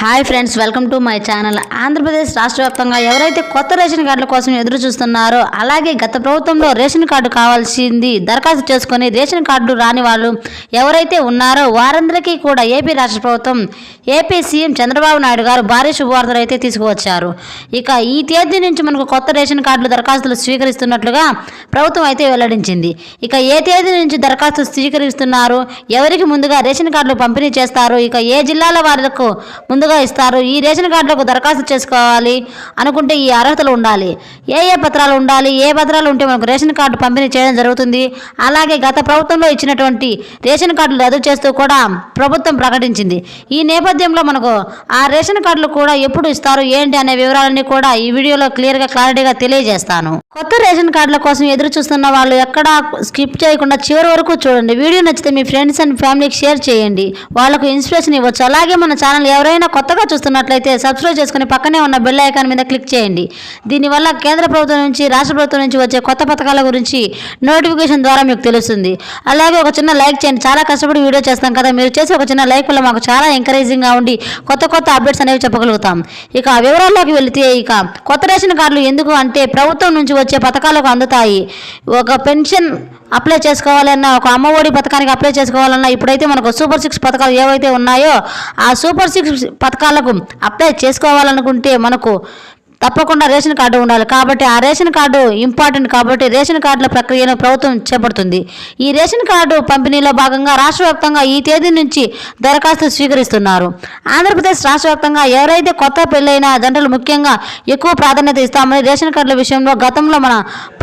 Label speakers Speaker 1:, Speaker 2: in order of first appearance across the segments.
Speaker 1: Hi friends welcome to my channel Andhra Pradesh రాష్ట్ర వ్యాప్తంగా ఎవరైతే కొత్త రేషన్ కార్డుల కోసం ఎదురు చూస్తున్నారో అలాగే గత ప్రభుత్వంలో రేషన్ కార్డు కావాల్సింది దరఖాస్తు చేసుకొని రేషన్ కార్డు రాని వాళ్ళు ఎవరైతే ఉన్నారో వారందరికీ కూడా ఏపీ రాష్ట్ర ప్రభుత్వం ఏపీ సీఎం చంద్రబాబు నాయుడు గారు భారీ శుభవార్తలు అయితే తీసుకువచ్చారు. ఇక ఈ తేదీ నుంచి మనకు కొత్త రేషన్ కార్డులు దరఖాస్తులు స్వీకరిస్తున్నట్లుగా ప్రభుత్వం అయితే వెల్లడించింది. ఇక ఏ తేదీ నుంచి దరఖాస్తు స్వీకరిస్తున్నారు ఎవరికి ముందుగా రేషన్ కార్డులు పంపిణీ చేస్తారు ఇక ఏ జిల్లాల వారికి ముందుగా ఇస్తారు. ఈ రేషన్ కార్డులకు దరఖాస్తు చేసుకోవాలి అనుకుంటే ఈ అర్హతలు ఉండాలి. ఏ ఏ పత్రాలు ఉండాలి? ఏ పత్రాలు ఉంటే మనకు రేషన్ కార్డు పంపిణీ చేయడం జరుగుతుంది. అలాగే గత ప్రభుత్వంలో ఇచ్చినటువంటి రేషన్ కార్డులు రద్దు చేస్తూ కూడా ప్రభుత్వం ప్రకటించింది. ఈ నేపథ్యంలో మనకు ఆ రేషన్ కార్డులు కూడా ఎప్పుడు ఇస్తారు? ఏంటి అనే వివరాలన్నీ కూడా ఈ వీడియోలో క్లియర్గా క్లారిటీగా తెలియజేస్తాను. కొత్త రేషన్ కార్డుల కోసం ఎదురు చూస్తున్న వాళ్ళు ఎక్కడా స్కిప్ చేయకుండా చివరి వరకు చూడండి. వీడియో నచ్చితే మీ ఫ్రెండ్స్ అండ్ ఫ్యామిలీకి షేర్ చేయండి. వాళ్ళకు ఇన్స్పిరేషన్ ఇవ్వచ్చు. అలాగే మన ఛానల్ ఎవరైనా కొత్తగా చూస్తున్నట్లయితే సబ్స్క్రైబ్ చేసుకుని పక్కనే ఉన్న బెల్ ఐకాన్ మీద క్లిక్ చేయండి. దీనివల్ల కేంద్ర ప్రభుత్వం నుంచి రాష్ట్ర ప్రభుత్వం నుంచి వచ్చే కొత్త పథకాల గురించి నోటిఫికేషన్ ద్వారా మీకు తెలుస్తుంది. అలాగే ఒక చిన్న లైక్ చేయండి. చాలా కష్టపడి వీడియో చేస్తాం కదా. మీరు చేసి ఒక చిన్న లైక్ వల్ల మాకు చాలా ఎంకరేజింగ్గా ఉండి కొత్త కొత్త అప్డేట్స్ అనేవి చెప్పగలుగుతాం. ఇక వివరాల్లోకి వెళితే ఇక కొత్త రేషన్ కార్డులు ఎందుకు అంటే ప్రభుత్వం నుంచి వచ్చే పథకాలకు అందుతాయి. ఒక పెన్షన్ అప్లై చేసుకోవాలన్నా ఒక అమ్మఒడి పథకానికి అప్లై చేసుకోవాలన్నా ఇప్పుడైతే మనకు సూపర్ సిక్స్ పథకాలు ఏవైతే ఉన్నాయో ఆ సూపర్ సిక్స్ పథకాలకు అప్లై చేసుకోవాలనుకుంటే మనకు తప్పకుండా రేషన్ కార్డు ఉండాలి. కాబట్టి ఆ రేషన్ కార్డు ఇంపార్టెంట్ కాబట్టి రేషన్ కార్డుల ప్రక్రియను ప్రభుత్వం చేపడుతుంది. ఈ రేషన్ కార్డు పంపిణీలో భాగంగా రాష్ట్ర వ్యాప్తంగా ఈ తేదీ నుంచి దరఖాస్తు స్వీకరిస్తున్నారు. ఆంధ్రప్రదేశ్ రాష్ట్ర వ్యాప్తంగా ఎవరైతే కొత్త పెళ్ళైన జంటలు ముఖ్యంగా ఎక్కువ ప్రాధాన్యత ఇస్తామని రేషన్ కార్డుల విషయంలో గతంలో మన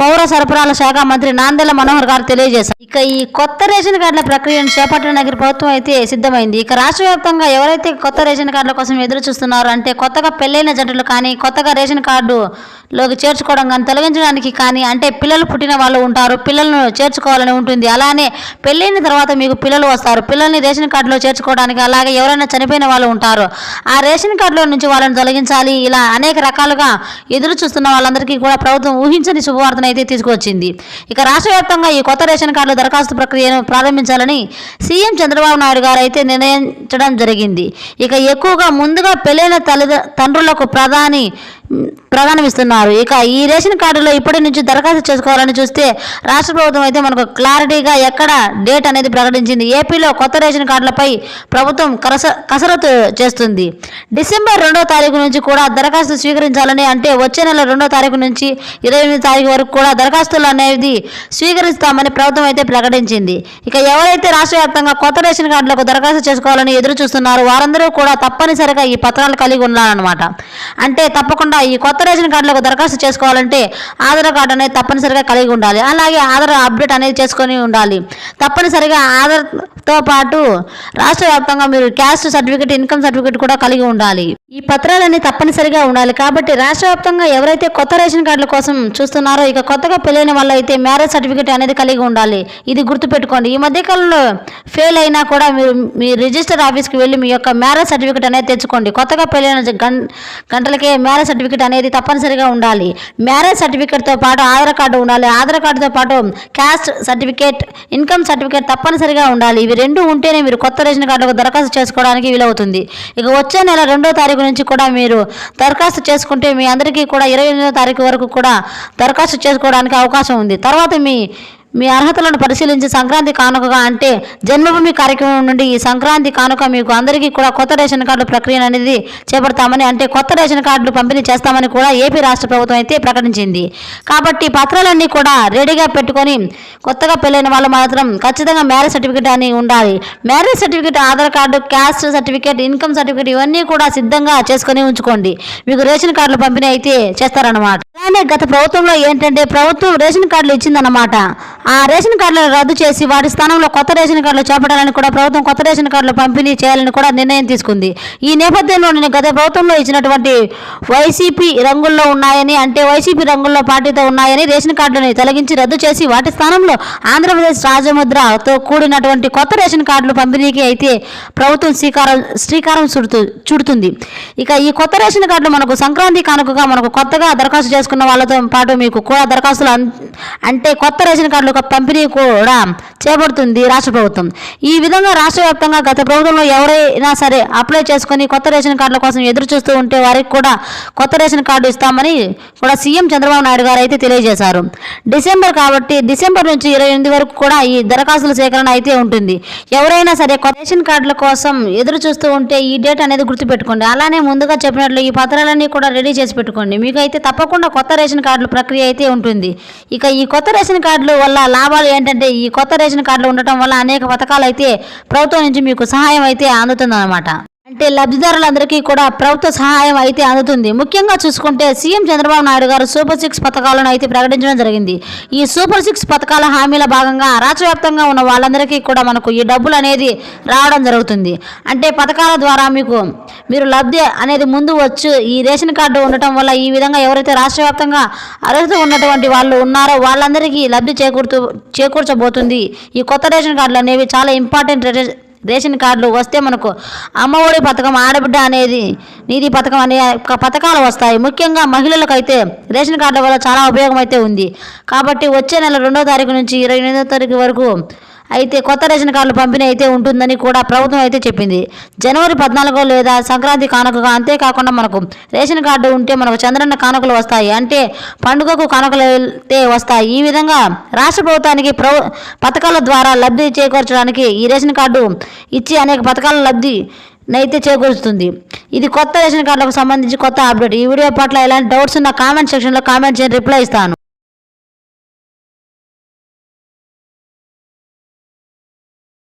Speaker 1: పౌర సరఫరాల శాఖ మంత్రి నాందెల మనోహర్ గారు తెలియజేశారు. ఇక ఈ కొత్త రేషన్ కార్డుల ప్రక్రియను చేపట్టడానికి ప్రభుత్వం అయితే సిద్ధమైంది. ఇక రాష్ట్ర వ్యాప్తంగా ఎవరైతే కొత్త రేషన్ కార్డుల కోసం ఎదురు చూస్తున్నారో అంటే కొత్తగా పెళ్ళైన జంటలు కానీ కొత్తగా రేషన్ కార్డులోకి చేర్చుకోవడం కానీ తొలగించడానికి కానీ అంటే పిల్లలు పుట్టిన వాళ్ళు ఉంటారు పిల్లలను చేర్చుకోవాలని ఉంటుంది. అలానే పెళ్ళైన తర్వాత మీకు పిల్లలు వస్తారు. పిల్లల్ని రేషన్ కార్డులో చేర్చుకోవడానికి అలాగే ఎవరైనా చనిపోయిన వాళ్ళు ఉంటారు. ఆ రేషన్ కార్డులో నుంచి వాళ్ళని తొలగించాలి. ఇలా అనేక రకాలుగా ఎదురు చూస్తున్న వాళ్ళందరికీ కూడా ప్రభుత్వం ఊహించని శుభవార్తను అయితే తీసుకువచ్చింది ఇక రాష్ట్ర వ్యాప్తంగా ఈ కొత్త రేషన్ కార్డుల దరఖాస్తు ప్రక్రియను ప్రారంభించాలని సీఎం చంద్రబాబు నాయుడు గారు అయితే నిర్ణయించడం జరిగింది. ఇక ఎక్కువగా ముందుగా పెళ్ళైన తల్లిద తండ్రులకు ప్రధాని ప్రధానం ఇస్తున్నారు ఇక ఈ రేషన్ కార్డులో ఇప్పటి నుంచి దరఖాస్తు చేసుకోవాలని చూస్తే రాష్ట్ర ప్రభుత్వం అయితే మనకు క్లారిటీగా ఎక్కడ డేట్ అనేది ప్రకటించింది. ఏపీలో కొత్త రేషన్ కార్డులపై ప్రభుత్వం కరస కసరత్తు చేస్తుంది. డిసెంబర్ రెండో తారీఖు నుంచి కూడా దరఖాస్తు స్వీకరించాలని అంటే వచ్చే నెల రెండో తారీఖు నుంచి ఇరవై ఎనిమిది తారీఖు వరకు కూడా దరఖాస్తులు అనేది స్వీకరిస్తామని ప్రభుత్వం అయితే ప్రకటించింది. ఇక ఎవరైతే రాష్ట్ర వ్యాప్తంగా కొత్త రేషన్ కార్డులకు దరఖాస్తు చేసుకోవాలని ఎదురు చూస్తున్నారో వారందరూ కూడా తప్పనిసరిగా ఈ పత్రాలు కలిగి ఉన్నారన్నమాట. అంటే తప్పకుండా ఈ కొత్త రేషన్ కార్డులకు దరఖాస్తు చేసుకోవాలంటే ఆధార్ కార్డు అనేది తప్పనిసరిగా కలిగి ఉండాలి. అలాగే ఆధార్ అప్డేట్ అనేది చేసుకొని ఉండాలి. తప్పనిసరిగా ఆధార్తో పాటు రాష్ట్ర వ్యాప్తంగా మీరు క్యాస్ట్ సర్టిఫికేట్ ఇన్కమ్ సర్టిఫికేట్ కూడా కలిగి ఉండాలి. ఈ పత్రాలన్నీ తప్పనిసరిగా ఉండాలి. కాబట్టి రాష్ట్ర వ్యాప్తంగా ఎవరైతే కొత్త రేషన్ కార్డుల కోసం చూస్తున్నారో ఇక కొత్తగా పెళ్ళైన వాళ్ళు అయితే మ్యారేజ్ సర్టిఫికేట్ అనేది కలిగి ఉండాలి. ఇది గుర్తుపెట్టుకోండి. ఈ మధ్యకాలంలో ఫెయిల్ అయినా కూడా మీరు మీ రిజిస్టర్ ఆఫీస్కి వెళ్ళి మీ యొక్క మ్యారేజ్ సర్టిఫికేట్ అనేది తెచ్చుకోండి. కొత్తగా పెళ్ళైన గంటలకే మ్యారేజ్ సర్టిఫికేట్ అనేది తప్పనిసరిగా ఉండాలి. మ్యారేజ్ సర్టిఫికేట్తో పాటు ఆధార్ కార్డు ఉండాలి. ఆధార్ కార్డుతో పాటు క్యాస్ట్ సర్టిఫికేట్ ఇన్కమ్ సర్టిఫికేట్ తప్పనిసరిగా ఉండాలి. ఇవి రెండు ఉంటేనే మీరు కొత్త రేషన్ కార్డుకు దరఖాస్తు చేసుకోవడానికి వీలవుతుంది. ఇక వచ్చే నెల రెండో తారీఖు నుంచి కూడా మీరు దరఖాస్తు చేసుకుంటే మీ అందరికీ కూడా ఇరవై ఎనిమిదో తారీఖు వరకు కూడా దరఖాస్తు చేసుకోవడానికి అవకాశం ఉంది. తర్వాత మీ మీ అర్హతలను పరిశీలించి సంక్రాంతి కానుకగా అంటే జన్మభూమి కార్యక్రమం నుండి ఈ సంక్రాంతి కానుక మీకు అందరికీ కూడా కొత్త రేషన్ కార్డు ప్రక్రియ అనేది చేపడతామని అంటే కొత్త రేషన్ కార్డులు పంపిణీ చేస్తామని కూడా ఏపీ రాష్ట్ర ప్రభుత్వం అయితే ప్రకటించింది. కాబట్టి పత్రాలన్నీ కూడా రెడీగా పెట్టుకొని కొత్తగా పెళ్ళైన వాళ్ళు మాత్రం ఖచ్చితంగా మ్యారేజ్ సర్టిఫికేట్ అని ఉండాలి. Marriage certificate Aadhaar card caste certificate income certificate ఇవన్నీ కూడా సిద్ధంగా చేసుకొని ఉంచుకోండి. మీకు రేషన్ కార్డులు పంపిణీ అయితే చేస్తారన్నమాట. అలానే గత ప్రభుత్వంలో ఏంటంటే ప్రభుత్వం రేషన్ కార్డులు ఇచ్చిందన్నమాట. ఆ రేషన్ కార్డులను రద్దు చేసి వాటి స్థానంలో కొత్త రేషన్ కార్డులు చేపట్టాలని కూడా ప్రభుత్వం కొత్త రేషన్ కార్డులు పంపిణీ చేయాలని కూడా నిర్ణయం తీసుకుంది. ఈ నేపథ్యంలో నేను గత ప్రభుత్వంలో ఇచ్చినటువంటి వైసీపీ రంగుల్లో ఉన్నాయని అంటే వైసీపీ రంగుల్లో పార్టీతో ఉన్నాయని రేషన్ కార్డులను తొలగించి రద్దు చేసి వాటి స్థానంలో ఆంధ్రప్రదేశ్ రాజముద్రతో కూడినటువంటి కొత్త రేషన్ కార్డులు పంపిణీకి అయితే ప్రభుత్వం శ్రీకారం శ్రీకారం చుడుతూ చుడుతుంది. ఇక ఈ కొత్త రేషన్ కార్డులు మనకు సంక్రాంతి కానుకగా మనకు కొత్తగా దరఖాస్తు చేసుకున్న వాళ్ళతో పాటు మీకు కూడా దరఖాస్తులు అంటే కొత్త రేషన్ కార్డులు యొక్క పంపిణీ కూడా చేపడుతుంది రాష్ట్ర ప్రభుత్వం. ఈ విధంగా రాష్ట్ర వ్యాప్తంగా గత ప్రభుత్వంలో ఎవరైనా సరే అప్లై చేసుకుని కొత్త రేషన్ కార్డుల కోసం ఎదురు చూస్తూ ఉంటే వారికి కూడా కొత్త రేషన్ కార్డు ఇస్తామని కూడా సీఎం చంద్రబాబు నాయుడు గారు అయితే తెలియజేశారు. డిసెంబర్ కాబట్టి డిసెంబర్ నుంచి ఇరవై ఎనిమిది వరకు కూడా ఈ దరఖాస్తుల సేకరణ అయితే ఉంటుంది. ఎవరైనా సరే కొత్త రేషన్ కార్డుల కోసం ఎదురు చూస్తూ ఉంటే ఈ డేట్ అనేది గుర్తుపెట్టుకోండి. అలానే ముందుగా చెప్పినట్లు ఈ పత్రాలన్నీ కూడా రెడీ చేసి పెట్టుకోండి. మీకు అయితే తప్పకుండా కొత్త రేషన్ కార్డుల ప్రక్రియ అయితే ఉంటుంది. ఇక ఈ కొత్త రేషన్ కార్డుల వల్ల లాభాలు ఏంటంటే ఈ కొత్త రేషన్ కార్డులు ఉండటం వల్ల అనేక పథకాలు అయితే ప్రభుత్వం నుంచి మీకు సహాయం అయితే అందుతుందన్నమాట. అంటే లబ్ధిదారులందరికీ కూడా ప్రభుత్వ సహాయం అయితే అందుతుంది. ముఖ్యంగా చూసుకుంటే సీఎం చంద్రబాబు నాయుడు గారు సూపర్ సిక్స్ పథకాలను అయితే ప్రకటించడం జరిగింది. ఈ సూపర్ సిక్స్ పథకాల హామీల భాగంగా రాష్ట్రవ్యాప్తంగా ఉన్న వాళ్ళందరికీ కూడా మనకు ఈ డబ్బులు అనేది రావడం జరుగుతుంది. అంటే పథకాల ద్వారా మీకు మీరు లబ్ధి అనేది ముందు వచ్చు ఈ రేషన్ కార్డు ఉండటం వల్ల ఈ విధంగా ఎవరైతే రాష్ట్ర వ్యాప్తంగా అర్హత ఉన్నటువంటి వాళ్ళు ఉన్నారో వాళ్ళందరికీ లబ్ధి చేకూరుతూ చేకూర్చబోతుంది. ఈ కొత్త రేషన్ కార్డులు అనేవి చాలా ఇంపార్టెంట్ రేషన్ కార్డులు వస్తే మనకు అమ్మఒడి పథకం ఆడబిడ్డ అనేది నీది పథకం అనే ఒక పథకాలు వస్తాయి. ముఖ్యంగా మహిళలకైతే రేషన్ కార్డుల వల్ల చాలా ఉపయోగం అయితే ఉంది. కాబట్టి వచ్చే నెల రెండో తారీఖు నుంచి ఇరవై ఎనిమిదో తారీఖు వరకు అయితే కొత్త రేషన్ కార్డులు పంపిణీ అయితే ఉంటుందని కూడా ప్రభుత్వం అయితే చెప్పింది. జనవరి పద్నాలుగో లేదా సంక్రాంతి కానుకగా అంతేకాకుండా మనకు రేషన్ కార్డు ఉంటే మనకు చంద్రన్న కానుకలు వస్తాయి. అంటే పండుగకు కానుకలు అయితే వస్తాయి. ఈ విధంగా రాష్ట్ర ప్రభుత్వానికి ప్రభు పథకాల ద్వారా లబ్ధి చేకూర్చడానికి ఈ రేషన్ కార్డు ఇచ్చి అనేక పథకాల లబ్ధి నైతే చేకూరుస్తుంది. ఇది కొత్త రేషన్ కార్డులకు సంబంధించి కొత్త అప్డేట్. ఈ వీడియో పట్ల ఎలాంటి డౌట్స్ ఉన్న కామెంట్ సెక్షన్లో కామెంట్ చేయండి. రిప్లై ఇస్తాను.